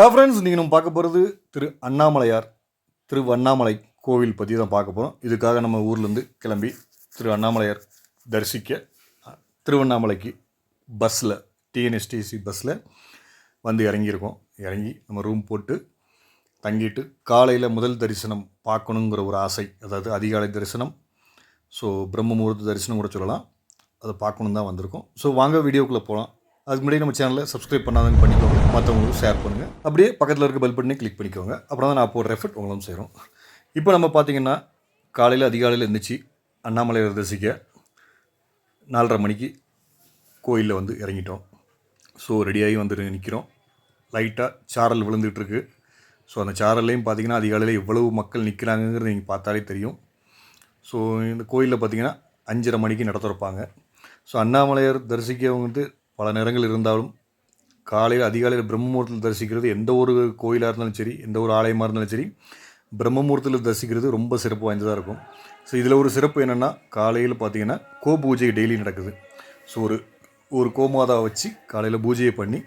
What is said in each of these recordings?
ஹா ஃப்ரெண்ட்ஸ் நீங்கள் நம்ம பார்க்க போகிறது திரு அண்ணாமலையார் திரு அண்ணாமலை கோவில் பற்றி தான் பார்க்க போகிறோம் இதுக்காக நம்ம ஊர்லேருந்து கிளம்பி திரு அண்ணாமலையார் தரிசிக்க திருவண்ணாமலைக்கு பஸ்ஸில் டிஎன்எஸ்டிசி பஸ்ஸில் வந்து இறங்கியிருக்கோம். இறங்கி நம்ம ரூம் போட்டு தங்கிட்டு காலையில் முதல் தரிசனம் பார்க்கணுங்கிற ஒரு ஆசை அதாவது அதிகாலை தரிசனம். ஸோ பிரம்ம முகூர்த்த தரிசனம் கூட சொல்லலாம். அதை பார்க்கணும் தான் வந்திருக்கோம். ஸோ வாங்க வீடியோக்குள்ளே போகலாம் அதுக்கு முன்னாடி நம்ம சேனலை சப்ஸ்கிரைப் பண்ணாதவங்க பண்ணிக்கோங்க. மற்றவங்களுக்கு ஷேர் பண்ணுங்கள் அப்படியே பக்கத்தில் இருக்க பெல் பண்ணி கிளிக் பண்ணிக்கோங்க. அப்புறம் தான் நான் போடுற எஃபர்ட் உங்களும் சேரும். இப்போ நம்ம பார்த்தீங்கன்னா காலையில் அதிகாலையில் இருந்துச்சு அண்ணாமலை தரிசிக்க நாலரை மணிக்கு கோயிலில் வந்து இறங்கிட்டோம். ஸோ ரெடியாகி வந்து நிற்கிறோம் லைட்டாக சாரல் விழுந்துகிட்ருக்கு ஸோ அந்த சாரல்லையும் பார்த்தீங்கன்னா அதிகாலையில் எவ்வளவு மக்கள் நிற்கிறாங்கங்கிறது நீங்கள் பார்த்தாலே தெரியும். ஸோ இந்த கோயிலில் பார்த்தீங்கன்னா அஞ்சரை மணிக்கு நடத்துகிறப்பாங்க ஸோ அண்ணாமலையார் தரிசிக்க வந்து பல நேரங்கள் இருந்தாலும் காலையில் அதிகாலையில் பிரம்மமுகூர்த்தத்தில் தரிசிக்கிறது எந்த ஒரு கோயிலாக இருந்தாலும் சரி எந்த ஒரு ஆலயமாக இருந்தாலும் சரி பிரம்மமுகூர்த்தத்தில் தரிசிக்கிறது ரொம்ப சிறப்பு வாய்ந்ததாக இருக்கும். ஸோ இதில் ஒரு சிறப்பு என்னென்னா காலையில் பார்த்தீங்கன்னா கோ பூஜை டெய்லி நடக்குது. ஸோ ஒரு ஒரு கோமாதாவை வச்சு காலையில் பூஜையை பண்ணி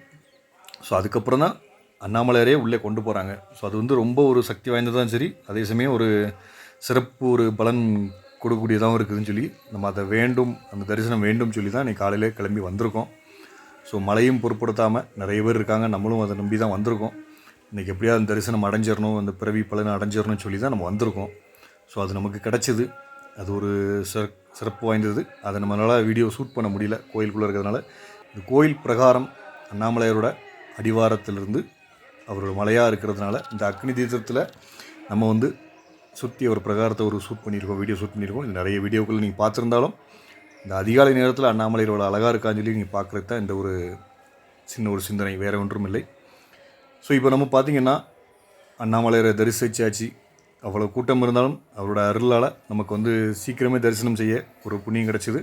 ஸோ அதுக்கப்புறம் தான் அண்ணாமலையாரே உள்ளே கொண்டு போகிறாங்க ஸோ அது வந்து ரொம்ப ஒரு சக்தி வாய்ந்ததும் சரி அதே சமயம் ஒரு சிறப்பு ஒரு பலன் கொடுக்கக்கூடியதாகவும் இருக்குதுன்னு சொல்லி நம்ம அதை வேண்டும் அந்த தரிசனம் வேண்டும் சொல்லி தான் இன்னைக்கு காலையிலே கிளம்பி வந்திருக்கோம். ஸோ மழையும் பொருட்படுத்தாமல் நிறைய பேர் இருக்காங்க. நம்மளும் அதை நம்பி தான் வந்திருக்கோம். இன்றைக்கி எப்படியாவது அந்த தரிசனம் அடைஞ்சிடணும் அந்த பிறவி பலனை அடைஞ்சிடணும்னு சொல்லி தான் நம்ம வந்திருக்கோம். ஸோ அது நமக்கு கிடச்சிது. அது ஒரு சிற சிறப்பு வாய்ந்தது. அதை நம்மளால் வீடியோ ஷூட் பண்ண முடியல கோயிலுக்குள்ளே இருக்கிறதுனால. இந்த கோயில் பிரகாரம் அண்ணாமலையாரோட அடிவாரத்திலிருந்து அவரோட மலையாக இருக்கிறதுனால இந்த அக்னி தீர்த்தத்தில் நம்ம வந்து சுற்றி ஒரு பிரகாரத்தை ஒரு ஷூட் பண்ணியிருக்கோம் வீடியோ ஷூட் பண்ணியிருக்கோம். இது நிறைய வீடியோக்கள் நீங்கள் பார்த்துருந்தாலும் இந்த அதிகாலை நேரத்தில் அண்ணாமலையோட அழகாக இருக்கான்னு சொல்லி நீங்கள் பார்க்குறது தான் இந்த ஒரு சின்ன ஒரு சிந்தனை வேறு ஒன்றும் இல்லை. ஸோ இப்போ நம்ம பார்த்தீங்கன்னா அண்ணாமலையரை தரிசிச்சாச்சு அவ்வளோ கூட்டம் இருந்தாலும் அவரோட அருளால் நமக்கு வந்து சீக்கிரமே தரிசனம் செய்ய ஒரு புண்ணியம் கிடச்சிது.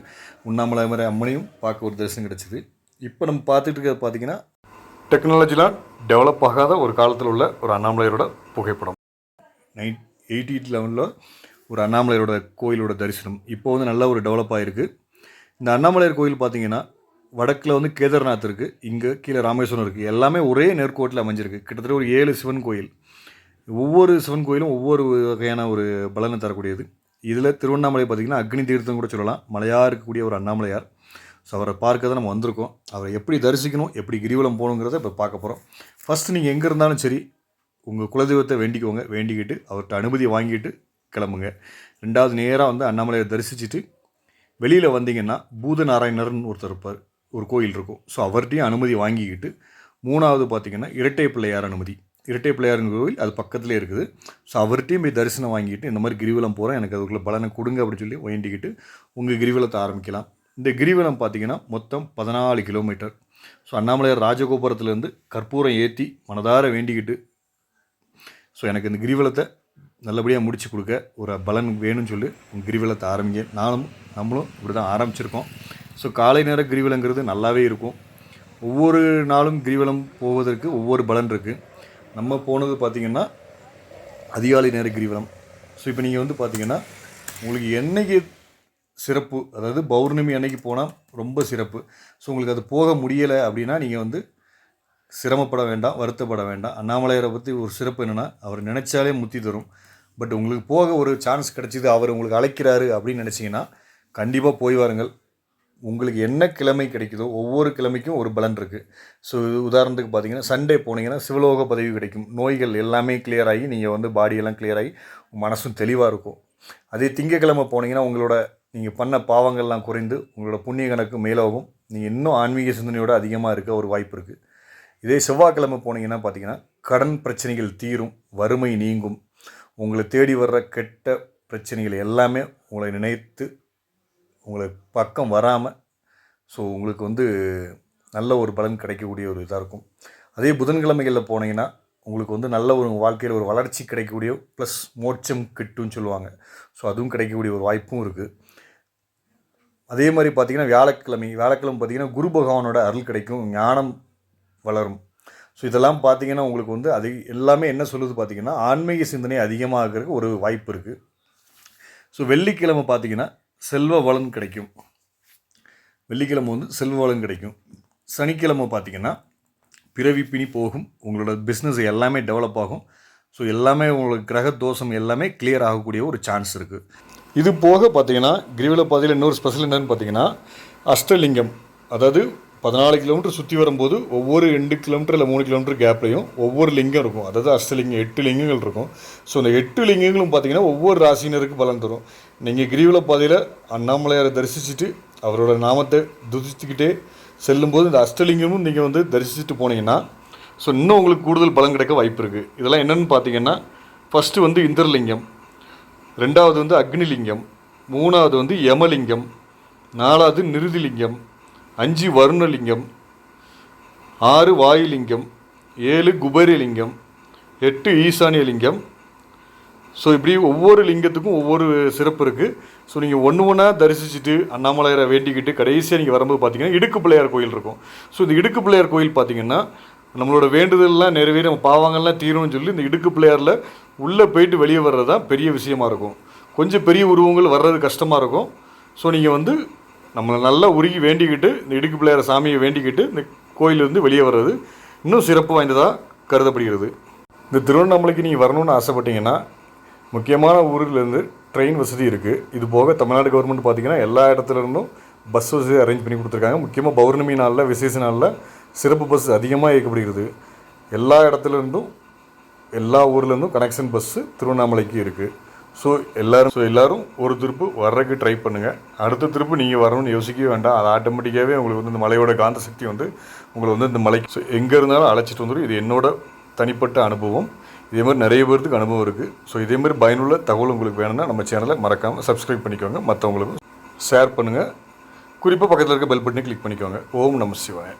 உண்ணாமலை மாதிரி அம்மனையும் பார்க்க ஒரு தரிசனம் கிடச்சிது. இப்போ நம்ம பார்த்துட்டு இருக்கிறது பார்த்தீங்கன்னா டெக்னாலஜிலாம் டெவலப் ஆகாத ஒரு காலத்தில் உள்ள ஒரு அண்ணாமலையரோட புகைப்படம். நைன் எயிட்டி லெவனில் ஒரு அண்ணாமலையரோட கோயிலோட தரிசனம். இப்போ வந்து நல்ல ஒரு டெவலப் ஆகிருக்கு இந்த அண்ணாமலையார் கோயில் பார்த்தீங்கன்னா வடக்கில் வந்து கேதார்நாத் இருக்குது இங்கே கீழே ராமேஸ்வரம் இருக்குது எல்லாமே ஒரே நேர்கோட்டில் அமைஞ்சிருக்கு. கிட்டத்தட்ட ஒரு ஏழு சிவன் கோயில். ஒவ்வொரு சிவன் கோயிலும் ஒவ்வொரு வகையான ஒரு பலனை தரக்கூடியது. இதில் திருவண்ணாமலை பார்த்திங்கன்னா அக்னி தீர்த்தம் கூட சொல்லலாம். மலையாக இருக்கக்கூடிய ஒரு அண்ணாமலையார். ஸோ அவரை பார்க்க தான் நம்ம வந்திருக்கோம். அவரை எப்படி தரிசிக்கணும் எப்படி கிரிவலம் போகணுங்கிறத இப்போ பார்க்க போகிறோம் ஃபஸ்ட்டு நீங்கள் எங்கே இருந்தாலும் சரி உங்கள் குலதெய்வத்தை வேண்டிக்கோங்க. வேண்டிக்கிட்டு அவர்கிட்ட அனுமதி வாங்கிட்டு கிளம்புங்க. ரெண்டாவது நேராக வந்து அண்ணாமலையை தரிசிச்சுட்டு வெளியில் வந்தீங்கன்னா பூதநாராயணர்னு ஒருத்தர் இருப்பார். ஒரு கோயில் இருக்கும். ஸோ அவர்கிட்டையும் அனுமதி வாங்கிக்கிட்டு மூணாவது பார்த்திங்கன்னா இரட்டை பிள்ளையார் அனுமதி. இரட்டை பிள்ளையாருங்க கோவில் அது பக்கத்துலேயே இருக்குது. ஸோ அவர்கிட்டையும் போய் தரிசனம் வாங்கிட்டு இந்த மாதிரி கிரிவலம் போகிறேன் எனக்கு அதுக்குள்ள பலனை கொடுங்க அப்படின்னு சொல்லி வேண்டிக்கிட்டு உங்கள் கிரிவலத்தை ஆரம்பிக்கலாம். இந்த கிரிவலம் பார்த்திங்கன்னா மொத்தம் பதினாலு கிலோமீட்டர். ஸோ அண்ணாமலையார் ராஜகோபுரத்துலேருந்து கற்பூரம் ஏற்றி மனதார வேண்டிக்கிட்டு ஸோ எனக்கு இந்த கிரிவலத்தை நல்லபடியாக முடிச்சு கொடுக்க. ஒரு பலன் வேணும்னு சொல்லி உங்கள் கிரிவலத்தை ஆரம்பிங்க. நானும் நம்மளும் இப்படி தான் ஆரம்பிச்சிருக்கோம். ஸோ காலை நேர கிரிவலங்கிறது நல்லாவே இருக்கும். ஒவ்வொரு நாளும் கிரிவலம் போவதற்கு ஒவ்வொரு பலன் இருக்குது நம்ம போனது பார்த்திங்கன்னா அதிகாலை நேர கிரிவலம். ஸோ இப்போ நீங்கள் வந்து பார்த்தீங்கன்னா உங்களுக்கு என்னைக்கு சிறப்பு அதாவது பௌர்ணமி அன்னைக்கு போனால் ரொம்ப சிறப்பு. ஸோ உங்களுக்கு அது போக முடியலை அப்படின்னா நீங்கள் வந்து சிரமப்பட வேண்டாம் வருத்தப்பட வேண்டாம். அண்ணாமலையரை பற்றி ஒரு சிறப்பு என்னென்னா அவர் நினச்சாலே முத்தி தரும். பட் உங்களுக்கு போக ஒரு சான்ஸ் கிடச்சிது அவர் உங்களுக்கு அழைக்கிறாரு அப்படின்னு நினச்சிங்கன்னா கண்டிப்பாக போய் வாருங்கள். உங்களுக்கு என்ன கிழமை கிடைக்குதோ ஒவ்வொரு கிழமைக்கும் ஒரு பலன் இருக்குது ஸோ உதாரணத்துக்கு பார்த்தீங்கன்னா சண்டே போனீங்கன்னா சிவலோக பதவி கிடைக்கும். நோய்கள் எல்லாமே கிளியர் ஆகி நீங்கள் வந்து பாடியெல்லாம் கிளியர் ஆகி மனசும் தெளிவாக இருக்கும். அதே திங்கக்கிழமை போனீங்கன்னா உங்களோட நீங்கள் பண்ண பாவங்கள்லாம் குறைந்து உங்களோட புண்ணிய கணக்கு மேலோகும். நீங்கள் இன்னும் ஆன்மீக சிந்தனையோடு அதிகமாக இருக்க ஒரு வாய்ப்பு இருக்குது இதே செவ்வாய்க்கிழமை போனீங்கன்னா பார்த்தீங்கன்னா கடன் பிரச்சனைகள் தீரும் வறுமை நீங்கும். உங்களை தேடி வர்ற கெட்ட பிரச்சனைகள் எல்லாமே உங்களை நினைத்து உங்களை பக்கம் வராமல் ஸோ உங்களுக்கு வந்து நல்ல ஒரு பலன் கிடைக்கக்கூடிய ஒரு இதாக இருக்கும். அதே புதன்கிழமைகளில் போனீங்கன்னா உங்களுக்கு வந்து நல்ல ஒரு வாழ்க்கையில் ஒரு வளர்ச்சி கிடைக்கக்கூடிய ப்ளஸ் மோட்சம் கிட்டுன்னு சொல்லுவாங்க. ஸோ அதுவும் கிடைக்கக்கூடிய ஒரு வாய்ப்பும் இருக்குது அதே மாதிரி பார்த்தீங்கன்னா வியாழக்கிழமை வியாழக்கிழமை பார்த்தீங்கன்னா குரு பகவானோட அருள் கிடைக்கும் ஞானம் வளரும். ஸோ இதெல்லாம் பார்த்தீங்கன்னா உங்களுக்கு வந்து அது எல்லாமே என்ன சொல்லுது பார்த்தீங்கன்னா ஆன்மீக சிந்தனை அதிகமாகிறதுக்கு ஒரு வாய்ப்பு இருக்குது ஸோ வெள்ளிக்கிழமை பார்த்தீங்கன்னா செல்வ வளம் கிடைக்கும். வெள்ளிக்கிழமை வந்து செல்வ வளம் கிடைக்கும். சனிக்கிழமை பார்த்தீங்கன்னா பிறவி பிணி போகும். உங்களோட பிஸ்னஸ் எல்லாமே டெவலப் ஆகும். ஸோ எல்லாமே உங்களுக்கு கிரக தோஷம் எல்லாமே கிளியர் ஆகக்கூடிய ஒரு சான்ஸ் இருக்குது இது போக பார்த்தீங்கன்னா கிரிவல பாதையில் இன்னொரு ஸ்பெஷல் என்னன்னு பார்த்தீங்கன்னா அஷ்டலிங்கம். அதாவது பதினாலு கிலோமீட்டர் சுற்றி வரும்போது ஒவ்வொரு ரெண்டு கிலோமீட்டர் இல்லை மூணு கிலோமீட்டர் கேப்லையும் ஒவ்வொரு லிங்கம் இருக்கும். அதாவது அஷ்டலிங்கம் எட்டு லிங்கங்கள் இருக்கும். ஸோ அந்த எட்டு லிங்கங்களும் பார்த்தீங்கன்னா ஒவ்வொரு ராசினருக்கு பலன் தரும். நீங்கள் கிரிவல பாதையில் அண்ணாமலையாரை தரிசிச்சுட்டு அவரோட நாமத்தை துதிச்சுக்கிட்டே செல்லும்போது இந்த அஷ்டலிங்கமும் நீங்கள் வந்து தரிசிச்சுட்டு போனீங்கன்னா ஸோ இன்னும் உங்களுக்கு கூடுதல் பலன் கிடைக்க வாய்ப்பு இருக்குது இதெல்லாம் என்னென்னு பார்த்தீங்கன்னா ஃபஸ்ட்டு வந்து இந்திரலிங்கம் ரெண்டாவது வந்து அக்னிலிங்கம் மூணாவது வந்து யமலிங்கம் நாலாவது நிருதிலிங்கம் அஞ்சு வருணலிங்கம் ஆறு வாயுலிங்கம் ஏழு குபேரலிங்கம் எட்டு ஈசானியலிங்கம். ஸோ இப்படி ஒவ்வொரு லிங்கத்துக்கும் ஒவ்வொரு சிறப்பு இருக்குது ஸோ நீங்கள் ஒன்று ஒன்றா தரிசிச்சுட்டு அண்ணாமலையரை வேண்டிக்கிட்டு கடைசியாக நீங்கள் வரும்போது பார்த்தீங்கன்னா இடுக்கு பிள்ளையார் கோயில் இருக்கும். ஸோ இந்த இடுக்கு பிள்ளையார் கோயில் பார்த்தீங்கன்னா நம்மளோட வேண்டுதல்லாம் நிறைவேறி நம்ம பாவங்கள்லாம் தீரும்னு சொல்லி இந்த இடுக்கு பிள்ளையாரில் உள்ளே போயிட்டு வெளியே வர்றது தான் பெரிய விஷயமா இருக்கும். கொஞ்சம் பெரிய உருவங்கள் வர்றது கஷ்டமாக இருக்கும். ஸோ நீங்கள் வந்து நம்மளை நல்லா உருகி வேண்டிக்கிட்டு இந்த இடுக்கு பிள்ளையார் சாமியை வேண்டிக்கிட்டு இந்த கோயிலிருந்து வெளியே வர்றது இன்னும் சிறப்பு வாய்ந்ததாக கருதப்படுகிறது. இந்த திருவண்ணாமலைக்கு நீங்கள் வரணும்னு ஆசைப்பட்டீங்கன்னா முக்கியமான ஊர்லேருந்து ட்ரெயின் வசதி இருக்குது இது போக தமிழ்நாடு கவர்மெண்ட் பார்த்தீங்கன்னா எல்லா இடத்துல இருந்தும் பஸ் வசதி அரேஞ்ச் பண்ணி கொடுத்துருக்காங்க. முக்கியமாக பௌர்ணமி நாளில் விசேஷ நாளில் சிறப்பு பஸ் அதிகமாக இயக்கப்படுகிறது. எல்லா இடத்துலேருந்தும் எல்லா ஊர்லேருந்தும் கனெக்ஷன் பஸ்ஸு திருவண்ணாமலைக்கு இருக்குது ஸோ எல்லாரும் ஸோ எல்லோரும் ஒரு திருப்பு வர்றதுக்கு ட்ரை பண்ணுங்கள் அடுத்த திருப்பு நீங்கள் வரணும்னு யோசிக்கவே வேண்டாம். அது ஆட்டோமேட்டிக்காகவே உங்களுக்கு வந்து இந்த மலையோட காந்த சக்தி வந்து உங்களை வந்து இந்த மலைக்கு ஸோ எங்கே இருந்தாலும் அழைச்சிட்டு வந்துடும் இது என்னோட தனிப்பட்ட அனுபவம். இதே மாதிரி நிறைய பேர்த்துக்கு அனுபவம் இருக்குது ஸோ இதே மாதிரி பயனுள்ள தகவல் உங்களுக்கு வேணும்னா நம்ம சேனலை மறக்காமல் சப்ஸ்கிரைப் பண்ணிக்கோங்க. மற்றவங்களுக்கும் ஷேர் பண்ணுங்கள் குறிப்பாக பக்கத்தில் இருக்க பெல் பட்டனை கிளிக் பண்ணிக்கோங்க. ஓம் நம சிவாய்.